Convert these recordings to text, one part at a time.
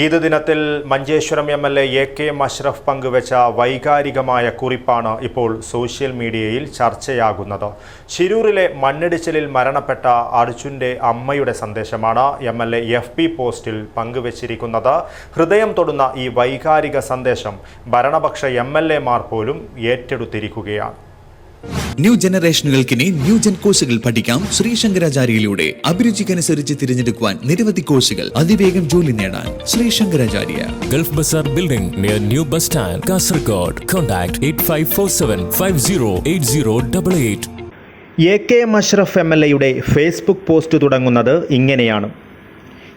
ഈദ് ദിനത്തിൽ Manjeshwaram M L A A K Ashraf പങ്കുവച്ച വൈകാരികമായ കുറിപ്പാണ് ഇപ്പോൾ സോഷ്യൽ മീഡിയയിൽ ചർച്ചയാകുന്നത്. ശിരൂരിലെ മണ്ണിടിച്ചിലിൽ മരണപ്പെട്ട അർജുന്റെ അമ്മയുടെ സന്ദേശമാണ് M L A F P പോസ്റ്റിൽ പങ്കുവച്ചിരിക്കുന്നത്. ഹൃദയം തൊടുന്ന ഈ വൈകാരിക സന്ദേശം ഭരണപക്ഷ എം എൽ എമാർ പോലും ഏറ്റെടുത്തിരിക്കുകയാണ്. ന്യൂ ജനറേഷനുകൾക്കിനി ന്യൂ ജൻ കോഴ്സുകൾ പഠിക്കാം ശ്രീ ശങ്കരാചാര്യയിലൂടെ. അഭിരുചിക്കനുസരിച്ച് തിരഞ്ഞെടുക്കുവാൻ നിരവധി കോഴ്സുകൾ അതിവേഗം ജോലി നേടാൻ Shri Shankaracharya. Gulf Bazaar building near new bus stand Kasaragod contact eight five four seven five zero eight zero double eight A K Mashraf M L എയുടെ ഫേസ്ബുക്ക് പോസ്റ്റ് തുടങ്ങുന്നത് ഇങ്ങനെയാണ്.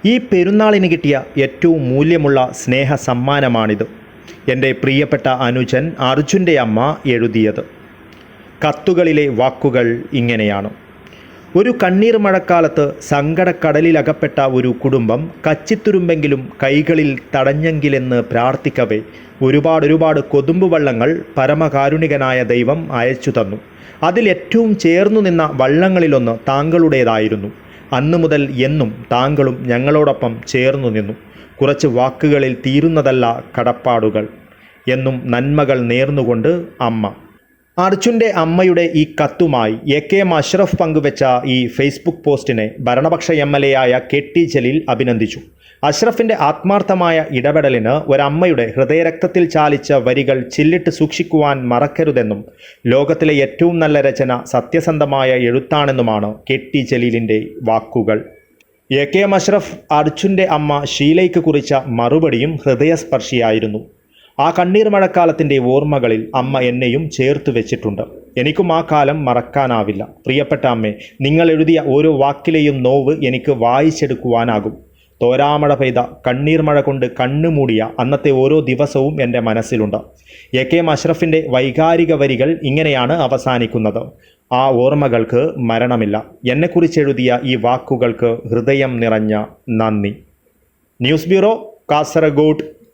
ഈ പെരുന്നാളിന് കിട്ടിയ ഏറ്റവും മൂല്യമുള്ള സ്നേഹ സമ്മാനമാണിത് എന്റെ പ്രിയപ്പെട്ട അനുജൻ അർജുന്റെ അമ്മ എഴുതിയത്. കത്തുകളിലെ വാക്കുകൾ ഇങ്ങനെയാണ്. ഒരു കണ്ണീർ മഴക്കാലത്ത് സങ്കടക്കടലിലകപ്പെട്ട ഒരു കുടുംബം കച്ചിത്തുരുമ്പെങ്കിലും കൈകളിൽ തടഞ്ഞെങ്കിലെന്ന് പ്രാർത്ഥിക്കവേ ഒരുപാട് ഒരുപാട് കൊതുമ്പ് വള്ളങ്ങൾ പരമകാരുണികനായ ദൈവം അയച്ചു തന്നു. അതിലേറ്റവും ചേർന്നു നിന്ന വള്ളങ്ങളിലൊന്ന് താങ്കളുടേതായിരുന്നു. അന്നു മുതൽ എന്നും താങ്കളും ഞങ്ങളോടൊപ്പം ചേർന്നു നിന്നു. കുറച്ച് വാക്കുകളിൽ തീരുന്നതല്ല കടപ്പാടുകൾ. എന്നും നന്മകൾ നേർന്നുകൊണ്ട് അമ്മ. അർജുന്റെ അമ്മയുടെ ഈ കത്തുമായി എ കെ എം അഷ്റഫ് പങ്കുവച്ച ഈ ഫേസ്ബുക്ക് പോസ്റ്റിനെ ഭരണപക്ഷ എം എൽ എ ആയ കെ ടി ജലീൽ അഭിനന്ദിച്ചു. അഷ്റഫിന്റെ ആത്മാർത്ഥമായ ഇടപെടലിന് ഒരമ്മയുടെ ഹൃദയരക്തത്തിൽ ചാലിച്ച വരികൾ ചില്ലിട്ട് സൂക്ഷിക്കുവാൻ മറക്കരുതെന്നും ലോകത്തിലെ ഏറ്റവും നല്ല രചന സത്യസന്ധമായ എഴുത്താണെന്നുമാണ് കെ ടി ജലീലിന്റെ വാക്കുകൾ. എ കെ എം അഷ്റഫ് അർജുന്റെ അമ്മ ഷീലയ്ക്ക് കുറിച്ച മറുപടിയും ഹൃദയസ്പർശിയായിരുന്നു. ആ കണ്ണീർ മഴക്കാലത്തിന്റെ ഓർമ്മകളിൽ അമ്മ എന്നെയും ചേർത്ത് വെച്ചിട്ടുണ്ട്. എനിക്കും ആ കാലം മറക്കാനാവില്ല. പ്രിയപ്പെട്ട അമ്മേ നിങ്ങൾ എഴുതിയ ഓരോ വാക്കിലെയും നോവ് എനിക്ക് വായിച്ചെടുക്കുവാനാകും. തോരാമഴ പെയ്ത കണ്ണീർ മഴ കൊണ്ട് കണ്ണുമൂടിയ അന്നത്തെ ഓരോ ദിവസവും എന്റെ മനസ്സിലുണ്ട്. എ കെ അഷ്റഫിന്റെ വൈകാരിക വരികൾ ഇങ്ങനെയാണ് അവസാനിക്കുന്നത്. ആ ഓർമ്മകൾക്ക് മരണമില്ല. എന്നെക്കുറിച്ച് എഴുതിയ ഈ വാക്കുകൾക്ക് ഹൃദയം നിറഞ്ഞ നന്ദി. News bureau Kasaragod.